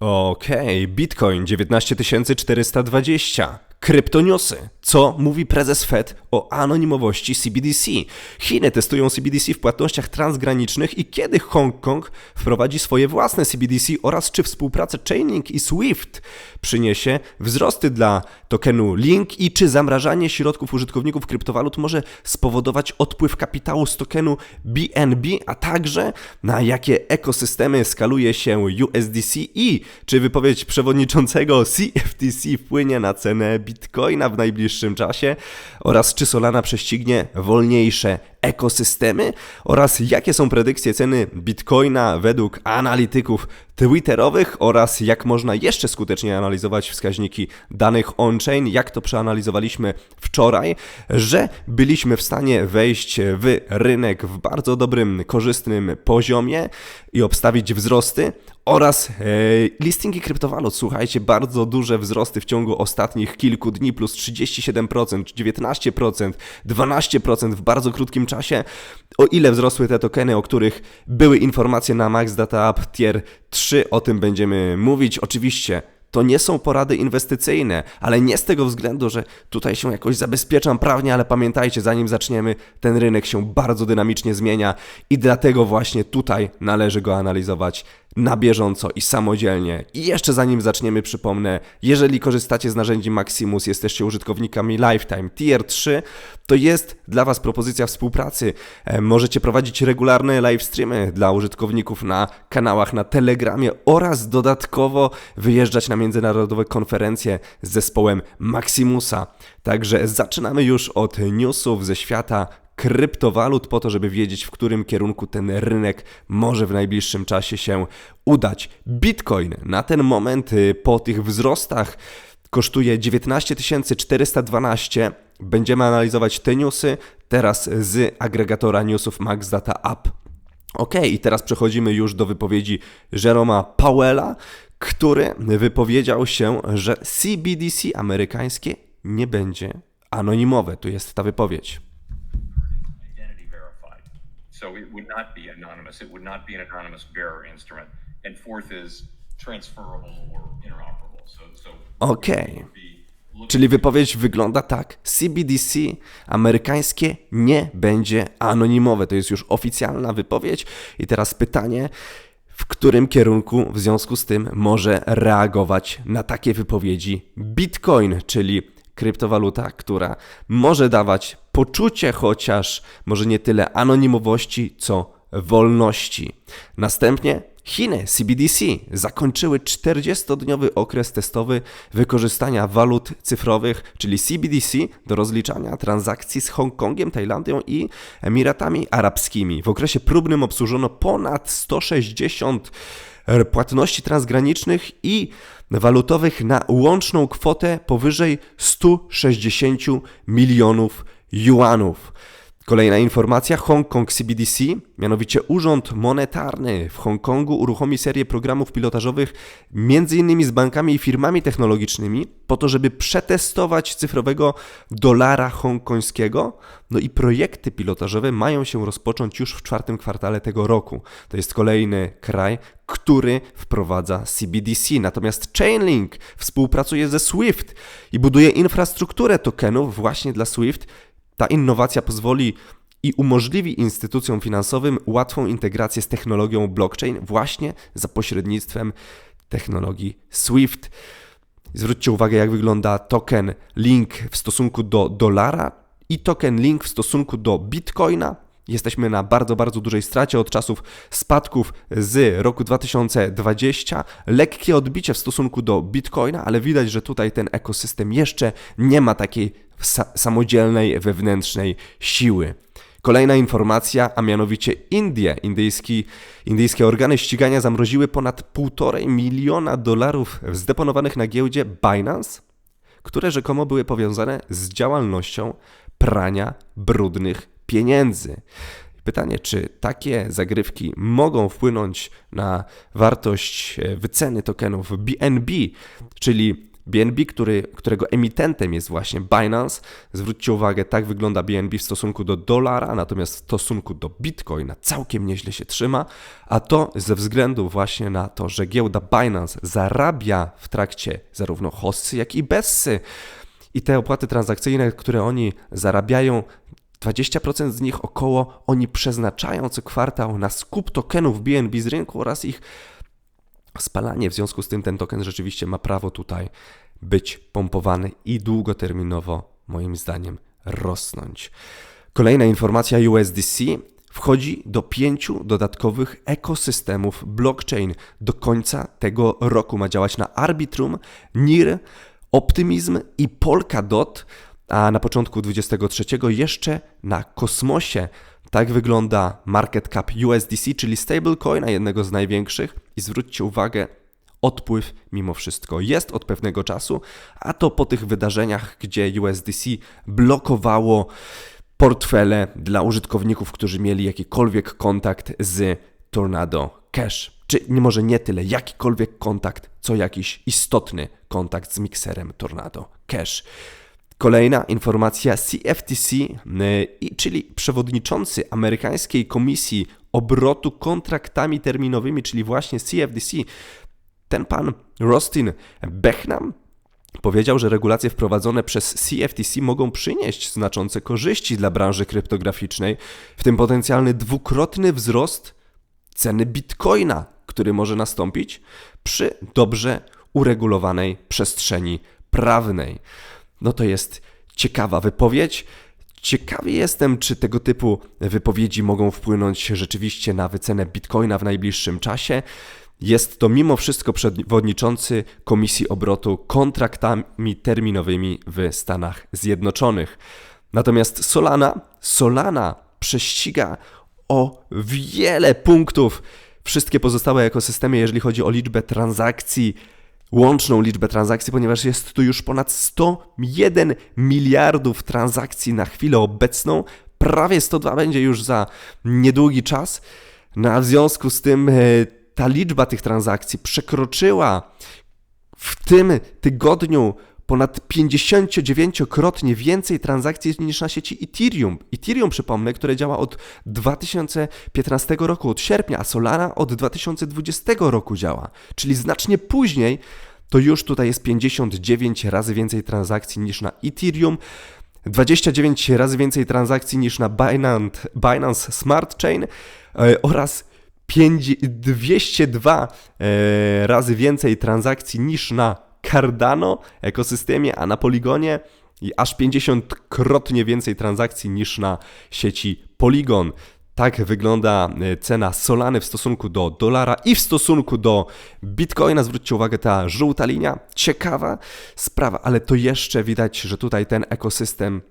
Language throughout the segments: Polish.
Okej, Bitcoin 19420. Kryptoniosy. Co mówi prezes Fed o anonimowości CBDC? Chiny testują CBDC w płatnościach transgranicznych i kiedy Hongkong wprowadzi swoje własne CBDC oraz czy współpraca Chainlink i SWIFT przyniesie wzrosty dla tokenu Link i czy zamrażanie środków użytkowników kryptowalut może spowodować odpływ kapitału z tokenu BNB, a także na jakie ekosystemy skaluje się USDC i czy wypowiedź przewodniczącego CFTC wpłynie na cenę Bitcoina w najbliższym czasie oraz czy Solana prześcignie wolniejsze ekosystemy oraz jakie są predykcje ceny Bitcoina według analityków Twitterowych oraz jak można jeszcze skuteczniej analizować wskaźniki danych on-chain, jak to przeanalizowaliśmy wczoraj, że byliśmy w stanie wejść w rynek w bardzo dobrym, korzystnym poziomie i obstawić wzrosty oraz e, listingi kryptowalut. Słuchajcie, bardzo duże wzrosty w ciągu ostatnich kilku dni, plus 37%, 19%, 12% w bardzo krótkim czasie. O ile wzrosły te tokeny, o których były informacje na Max Data App Tier 3, o tym będziemy mówić. Oczywiście to nie są porady inwestycyjne, ale nie z tego względu, że tutaj się jakoś zabezpieczam prawnie, ale pamiętajcie, zanim zaczniemy, ten rynek się bardzo dynamicznie zmienia i dlatego właśnie tutaj należy go analizować na bieżąco i samodzielnie. I jeszcze zanim zaczniemy, przypomnę, jeżeli korzystacie z narzędzi Maximus, jesteście użytkownikami Lifetime Tier 3, to jest dla Was propozycja współpracy. E, możecie prowadzić regularne live streamy dla użytkowników na kanałach na Telegramie oraz dodatkowo wyjeżdżać na międzynarodowe konferencje z zespołem Maximusa. Także zaczynamy już od newsów ze świata kryptowalut po to, żeby wiedzieć, w którym kierunku ten rynek może w najbliższym czasie się udać. Bitcoin na ten moment y, po tych wzrostach kosztuje 19 412. Będziemy analizować te newsy teraz z agregatora newsów Max Data App. Ok, i teraz przechodzimy już do wypowiedzi Jeroma Powella, który wypowiedział się, że CBDC amerykańskie nie będzie anonimowe. Tu jest ta wypowiedź. So it would not be anonymous. It would not be an anonymous bearer instrument. And fourth is transferable or interoperable. So, so Okej. Czyli wypowiedź wygląda tak. CBDC amerykańskie nie będzie anonimowe. To jest już oficjalna wypowiedź. I teraz pytanie, w którym kierunku w związku z tym może reagować na takie wypowiedzi Bitcoin, czyli kryptowaluta, która może dawać poczucie chociaż, może nie tyle anonimowości, co wolności. Następnie Chiny, CBDC, zakończyły 40-dniowy okres testowy wykorzystania walut cyfrowych, czyli CBDC, do rozliczania transakcji z Hongkongiem, Tajlandią i Emiratami Arabskimi. W okresie próbnym obsłużono ponad 160 płatności transgranicznych i walutowych na łączną kwotę powyżej 160 milionów juanów. Kolejna informacja, Hongkong CBDC, mianowicie Urząd Monetarny w Hongkongu uruchomi serię programów pilotażowych m.in. z bankami i firmami technologicznymi po to, żeby przetestować cyfrowego dolara hongkońskiego. No i projekty pilotażowe mają się rozpocząć już w czwartym kwartale tego roku. To jest kolejny kraj, który wprowadza CBDC. Natomiast Chainlink współpracuje ze SWIFT i buduje infrastrukturę tokenów właśnie dla SWIFT, ta innowacja pozwoli i umożliwi instytucjom finansowym łatwą integrację z technologią blockchain właśnie za pośrednictwem technologii SWIFT. Zwróćcie uwagę, jak wygląda token Link w stosunku do dolara i token Link w stosunku do Bitcoina. Jesteśmy na bardzo, bardzo dużej stracie od czasów spadków z roku 2020. Lekkie odbicie w stosunku do Bitcoina, ale widać, że tutaj ten ekosystem jeszcze nie ma takiej samodzielnej wewnętrznej siły. Kolejna informacja, a mianowicie Indie, indyjski, indyjskie organy ścigania zamroziły ponad 1,5 miliona dolarów zdeponowanych na giełdzie Binance, które rzekomo były powiązane z działalnością prania brudnych pieniędzy. Pytanie, czy takie zagrywki mogą wpłynąć na wartość e, wyceny tokenów BNB, czyli BNB, który, którego emitentem jest właśnie Binance. Zwróćcie uwagę, tak wygląda BNB w stosunku do dolara, natomiast w stosunku do Bitcoina całkiem nieźle się trzyma, a to ze względu właśnie na to, że giełda Binance zarabia w trakcie zarówno hossy, jak i bessy. I te opłaty transakcyjne, które oni zarabiają, 20% z nich około oni przeznaczają co kwartał na skup tokenów BNB z rynku oraz ich spalanie. W związku z tym ten token rzeczywiście ma prawo tutaj być pompowany i długoterminowo, moim zdaniem, rosnąć. Kolejna informacja USDC wchodzi do pięciu dodatkowych ekosystemów blockchain. Do końca tego roku ma działać na Arbitrum, NIR, Optimism i Polkadot, a na początku 23 jeszcze na Kosmosie. Tak wygląda market cap USDC, czyli stablecoina, jednego z największych. I zwróćcie uwagę, odpływ mimo wszystko jest od pewnego czasu, a to po tych wydarzeniach, gdzie USDC blokowało portfele dla użytkowników, którzy mieli jakikolwiek kontakt z Tornado Cash. Czy może nie tyle jakikolwiek kontakt, co jakiś istotny kontakt z mikserem Tornado Cash. Kolejna informacja CFTC, czyli przewodniczący amerykańskiej komisji obrotu kontraktami terminowymi, czyli właśnie CFTC, ten pan Rostin Bechnam powiedział, że regulacje wprowadzone przez CFTC mogą przynieść znaczące korzyści dla branży kryptograficznej, w tym potencjalny dwukrotny wzrost ceny bitcoina, który może nastąpić przy dobrze uregulowanej przestrzeni prawnej. No to jest ciekawa wypowiedź. Ciekawy jestem, czy tego typu wypowiedzi mogą wpłynąć rzeczywiście na wycenę bitcoina w najbliższym czasie. Jest to mimo wszystko przewodniczący Komisji Obrotu kontraktami terminowymi w Stanach Zjednoczonych. Natomiast Solana, Solana prześciga o wiele punktów wszystkie pozostałe ekosystemy, jeżeli chodzi o liczbę transakcji łączną liczbę transakcji, ponieważ jest tu już ponad 101 miliardów transakcji na chwilę obecną. Prawie 102 będzie już za niedługi czas. No a w związku z tym e, ta liczba tych transakcji przekroczyła w tym tygodniu ponad 59-krotnie więcej transakcji niż na sieci Ethereum. Ethereum, przypomnę, które działa od 2015 roku, od sierpnia, a Solana od 2020 roku działa, czyli znacznie później to już tutaj jest 59 razy więcej transakcji niż na Ethereum. 29 razy więcej transakcji niż na Binance, Binance Smart Chain e, oraz 5, 202 e, razy więcej transakcji niż na Cardano ekosystemie, a na Polygonie i aż 50-krotnie więcej transakcji niż na sieci Polygon. Tak wygląda e, cena Solany w stosunku do dolara i w stosunku do Bitcoina. Zwróćcie uwagę, ta żółta linia, ciekawa sprawa, ale to jeszcze widać, że tutaj ten ekosystem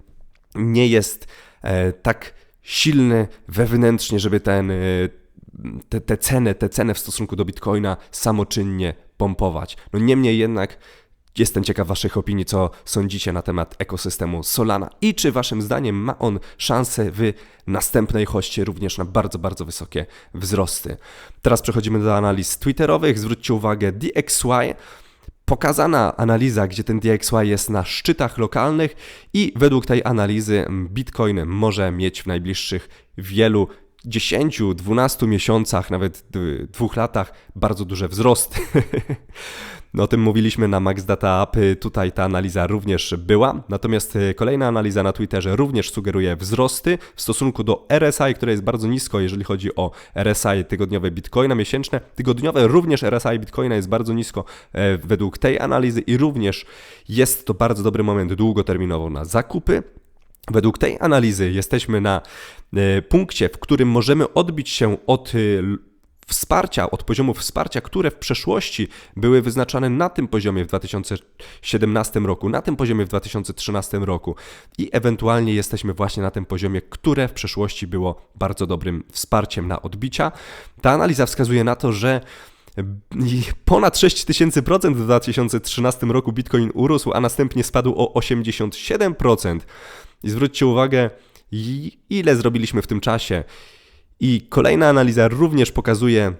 nie jest e, tak silny wewnętrznie, żeby ten, e, te, te ceny, te ceny w stosunku do Bitcoina samoczynnie pompować. No niemniej jednak Jestem ciekaw Waszych opinii, co sądzicie na temat ekosystemu Solana i czy Waszym zdaniem ma on szansę w następnej hoście również na bardzo, bardzo wysokie wzrosty. Teraz przechodzimy do analiz Twitterowych. Zwróćcie uwagę, DXY pokazana analiza, gdzie ten DXY jest na szczytach lokalnych i według tej analizy Bitcoin może mieć w najbliższych wielu 10, 12 miesiącach, nawet dwóch latach bardzo duże wzrosty. No, o tym mówiliśmy na Max Data App, tutaj ta analiza również była. Natomiast e, kolejna analiza na Twitterze również sugeruje wzrosty w stosunku do RSI, które jest bardzo nisko, jeżeli chodzi o RSI tygodniowe Bitcoina miesięczne. Tygodniowe również RSI Bitcoina jest bardzo nisko e, według tej analizy i również jest to bardzo dobry moment długoterminowo na zakupy. Według tej analizy jesteśmy na e, punkcie, w którym możemy odbić się od e, wsparcia, od poziomów wsparcia, które w przeszłości były wyznaczane na tym poziomie w 2017 roku, na tym poziomie w 2013 roku i ewentualnie jesteśmy właśnie na tym poziomie, które w przeszłości było bardzo dobrym wsparciem na odbicia. Ta analiza wskazuje na to, że ponad 6000% w 2013 roku Bitcoin urósł, a następnie spadł o 87%. I zwróćcie uwagę, ile zrobiliśmy w tym czasie. I kolejna analiza również pokazuje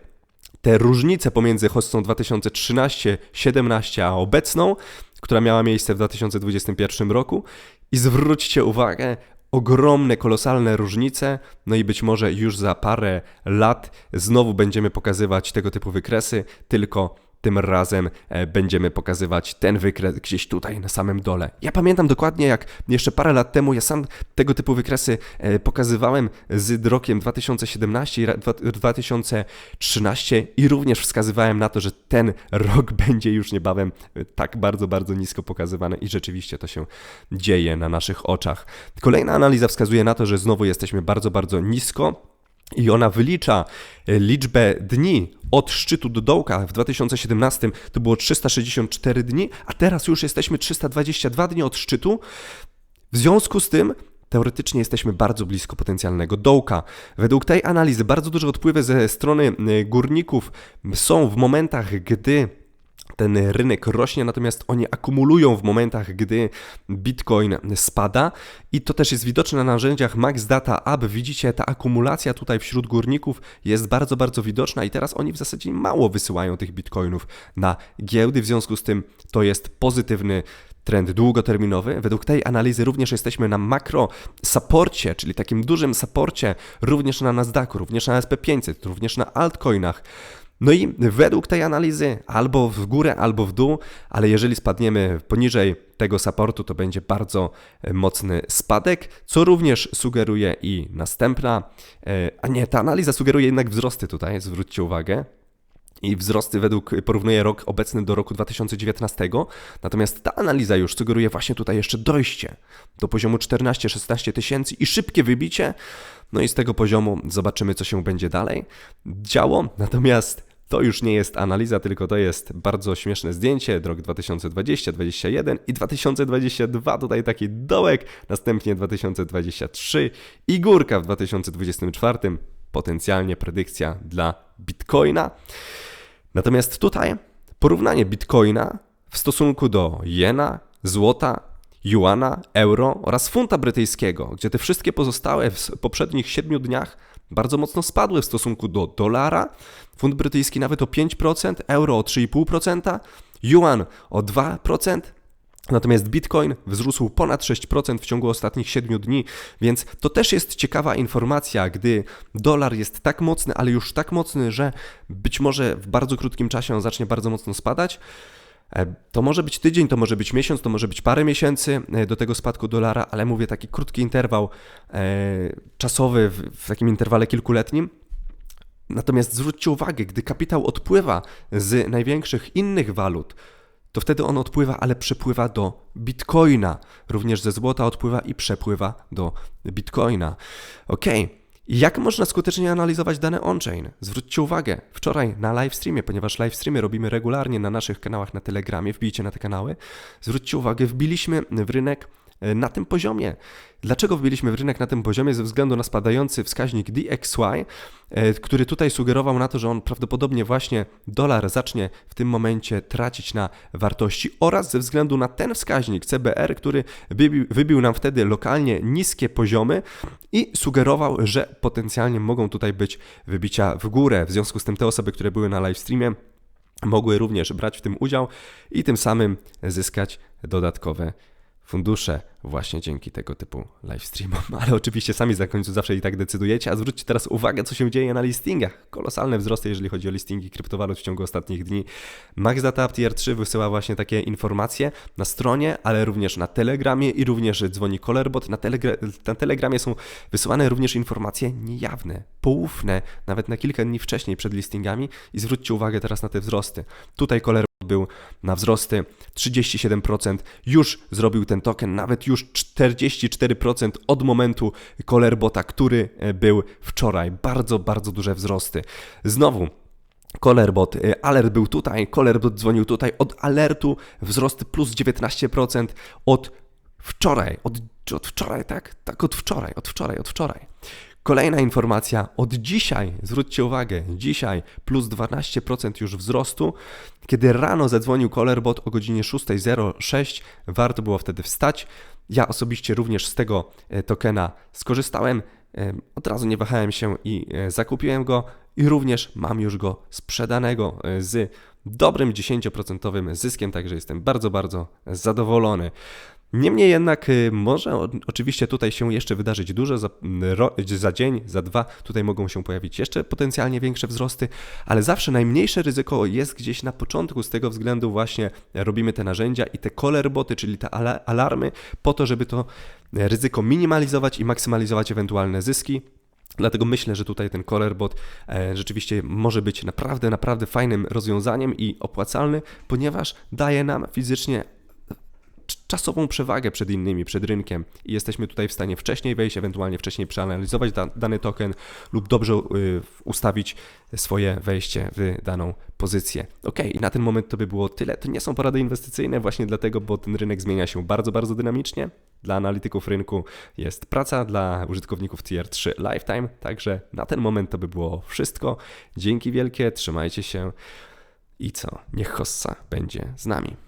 te różnice pomiędzy hostą 2013-17 a obecną. która miała miejsce w 2021 roku. I zwróćcie uwagę, ogromne, kolosalne różnice, no i być może już za parę lat znowu będziemy pokazywać tego typu wykresy, tylko tym razem e, będziemy pokazywać ten wykres gdzieś tutaj na samym dole. Ja pamiętam dokładnie, jak jeszcze parę lat temu ja sam tego typu wykresy e, pokazywałem z rokiem 2017 i 2013 i również wskazywałem na to, że ten rok będzie już niebawem e, tak bardzo, bardzo nisko pokazywany i rzeczywiście to się dzieje na naszych oczach. Kolejna analiza wskazuje na to, że znowu jesteśmy bardzo, bardzo nisko. I ona wylicza liczbę dni od szczytu do dołka w 2017 to było 364 dni, a teraz już jesteśmy 322 dni od szczytu. W związku z tym teoretycznie jesteśmy bardzo blisko potencjalnego dołka. Według tej analizy bardzo duże odpływy ze strony y, górników są w momentach, gdy ten rynek rośnie, natomiast oni akumulują w momentach, gdy Bitcoin spada i to też jest widoczne na narzędziach Max Data. Widzicie, ta akumulacja tutaj wśród górników jest bardzo, bardzo widoczna i teraz oni w zasadzie mało wysyłają tych Bitcoinów na giełdy, w związku z tym to jest pozytywny trend długoterminowy. Według tej analizy również jesteśmy na makro saporcie, czyli takim dużym saporcie również na Nasdaqu, również na SP500, również na altcoinach. No i według tej analizy albo w górę, albo w dół, ale jeżeli spadniemy poniżej tego supportu, to będzie bardzo e, mocny spadek, co również sugeruje i następna, e, a nie, ta analiza sugeruje jednak wzrosty tutaj, zwróćcie uwagę. I wzrosty według porównuje rok obecny do roku 2019, natomiast ta analiza już sugeruje właśnie tutaj jeszcze dojście do poziomu 14-16 tysięcy i szybkie wybicie. No i z tego poziomu zobaczymy, co się będzie dalej działo. Natomiast to już nie jest analiza, tylko to jest bardzo śmieszne zdjęcie. Rok 2020, 2021 i 2022. Tutaj taki dołek, następnie 2023 i górka w 2024. Potencjalnie predykcja dla Bitcoina. Natomiast tutaj porównanie Bitcoina w stosunku do jena, złota, juana, euro oraz funta brytyjskiego, gdzie te wszystkie pozostałe w poprzednich 7 dniach bardzo mocno spadły w stosunku do dolara, funt brytyjski nawet o 5%, euro o 3,5%, yuan o 2%, Natomiast Bitcoin wzrósł ponad 6% w ciągu ostatnich 7 dni, więc to też jest ciekawa informacja, gdy dolar jest tak mocny, ale już tak mocny, że być może w bardzo krótkim czasie on zacznie bardzo mocno spadać. E, to może być tydzień, to może być miesiąc, to może być parę miesięcy e, do tego spadku dolara, ale mówię taki krótki interwał e, czasowy w takim interwale kilkuletnim. Natomiast zwróćcie uwagę, gdy kapitał odpływa z największych innych walut, to wtedy on odpływa, ale przepływa do bitcoina. Również ze złota odpływa i przepływa do bitcoina. Ok. Jak można skutecznie analizować dane on-chain? Zwróćcie uwagę, wczoraj na live streamie, ponieważ live streamy robimy regularnie na naszych kanałach na Telegramie, wbijcie na te kanały. Zwróćcie uwagę, wbiliśmy w rynek na tym poziomie. Dlaczego wbiliśmy w rynek na tym poziomie? Ze względu na spadający wskaźnik DXY, e, który tutaj sugerował na to, że on prawdopodobnie właśnie dolar zacznie w tym momencie tracić na wartości oraz ze względu na ten wskaźnik CBR, który wybił nam wtedy lokalnie niskie poziomy i sugerował, że potencjalnie mogą tutaj być wybicia w górę. W związku z tym te osoby, które były na live streamie, mogły również brać w tym udział i tym samym zyskać dodatkowe fundusze właśnie dzięki tego typu live streamom. Ale oczywiście sami za końcu zawsze i tak decydujecie. A zwróćcie teraz uwagę, co się dzieje na listingach. Kolosalne wzrosty, jeżeli chodzi o listingi kryptowalut w ciągu ostatnich dni. Max Data Tier 3 wysyła właśnie takie informacje na stronie, ale również na Telegramie i również dzwoni Colerbot. Na, telegra na Telegramie są wysyłane również informacje niejawne, poufne, nawet na kilka dni wcześniej przed listingami. I zwróćcie uwagę teraz na te wzrosty. Tutaj Colerbot był na wzrosty 37%, już zrobił ten token, nawet już 44% od momentu Colerbota, który e, był wczoraj. Bardzo, bardzo duże wzrosty. Znowu Colerbot, e, alert był tutaj, Colerbot dzwonił tutaj, od alertu wzrosty plus 19% od wczoraj, od, od wczoraj, tak? Tak, od wczoraj, od wczoraj, od wczoraj. Kolejna informacja od dzisiaj, zwróćcie uwagę, dzisiaj plus 12% już wzrostu. Kiedy rano zadzwonił Colerbot o godzinie 6.06, warto było wtedy wstać. Ja osobiście również z tego e, tokena skorzystałem. E, od razu nie wahałem się i e, zakupiłem go i również mam już go sprzedanego z dobrym 10% zyskiem, także jestem bardzo, bardzo zadowolony. Niemniej jednak y, może oczywiście tutaj się jeszcze wydarzyć dużo, za, za dzień, za dwa, tutaj mogą się pojawić jeszcze potencjalnie większe wzrosty, ale zawsze najmniejsze ryzyko jest gdzieś na początku, z tego względu właśnie robimy te narzędzia i te boty, czyli te ala- alarmy, po to, żeby to ryzyko minimalizować i maksymalizować ewentualne zyski. Dlatego myślę, że tutaj ten Colorbot e, rzeczywiście może być naprawdę, naprawdę fajnym rozwiązaniem i opłacalny, ponieważ daje nam fizycznie czasową przewagę przed innymi, przed rynkiem i jesteśmy tutaj w stanie wcześniej wejść, ewentualnie wcześniej przeanalizować da, dany token lub dobrze y, ustawić swoje wejście w daną pozycję. Ok, i na ten moment to by było tyle. To nie są porady inwestycyjne właśnie dlatego, bo ten rynek zmienia się bardzo, bardzo dynamicznie. Dla analityków rynku jest praca, dla użytkowników Tier 3 Lifetime, także na ten moment to by było wszystko. Dzięki wielkie, trzymajcie się i co? Niech Hossa będzie z nami.